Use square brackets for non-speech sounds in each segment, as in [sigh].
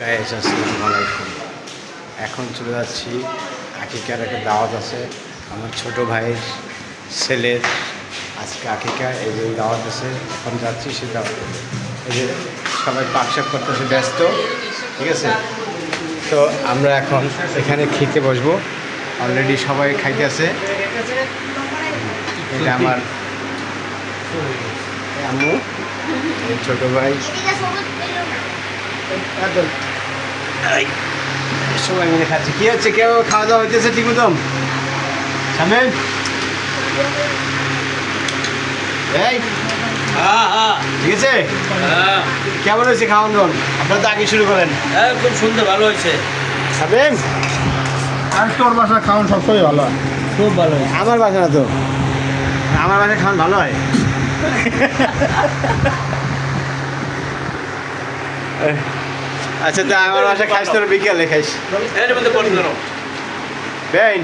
Guys আসসালামু আলাইকুম। এখন চলে যাচ্ছি। আকিকার একটা দাওয়াত আছে। আমার ছোট ভাইয়ের ছেলের আজকে আকিকা এই যে দাওয়াত আছে, এখন যাচ্ছি সে দাওয়াত। এই যে সবাই পাকশাক করতেছে, ব্যস্ত, ঠিক আছে? তো আমরা এখন এখানে খেতে বসবো। অলরেডি সবাই খাইতে আছে। এটা আমার এই ছোট ভাই। এই, সবাই মিলে খাচ্ছি। কি হচ্ছে? কেউ খাওয়া দাওয়া হইতেছে ঠিক মতন? সামেন। এই হ্যাঁ হ্যাঁ। ঠিক আছে? হ্যাঁ। কেমন হয়েছে খাওয়ান দাওয়ান আপনারা তো আগে শুরু করেন। হ্যাঁ খুব সুন্দর ভালো হয়েছে। সামেন। আর তোর বাসা খাওয়ান সবসময় ভালো হয়। খুব ভালো আমার বাসা না তো। আমার বাসায় খাওয়ান ভালো হয়। আচ্ছা তা আমার বাসায় [laughs] খাইস তোর বিকেলে খাইস। বেইন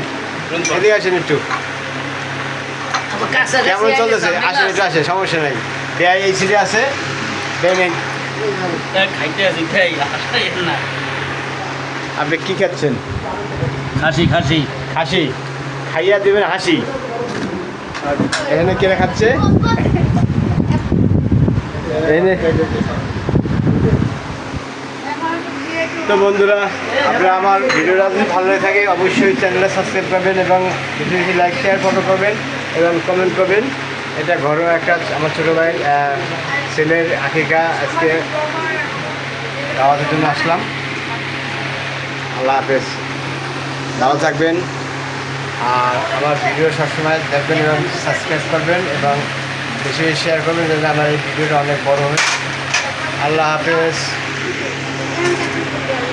এদিকে আসেন একটু। কেমন চলতেছে? আসেন একটু আসে সমস্যা নাই। বেআই এই সিটে আছে বেইন। খাইতে আছি খাই এর না আপনি কি খাচ্ছেন? খাসি খাসি। খাসি? খাইয়া দেবেন হাসি। এখানে কেনা খাচ্ছে? [laughs] এনে তো বন্ধুরা, আপনারা আমার ভিডিওটা যদি ভালো লেগে থাকে, অবশ্যই চ্যানেলে সাবস্ক্রাইব করবেন এবং বেশি লাইক শেয়ার ফটো করবেন এবং কমেন্ট করবেন। এটা ঘরোয়া একটা, আমার ছোটো ভাই ছেলের আকিকা। আজকে দাওয়াতের জন্য আসলাম। আল্লাহ হাফেজ। ভালো থাকবেন। আর আমার ভিডিও সবসময় দেখবেন এবং সাবস্ক্রাইব করবেন এবং বেশি বেশি শেয়ার করবেন যাতে আমার এই ভিডিওটা অনেক বড় হয়। আল্লাহ হাফেজ।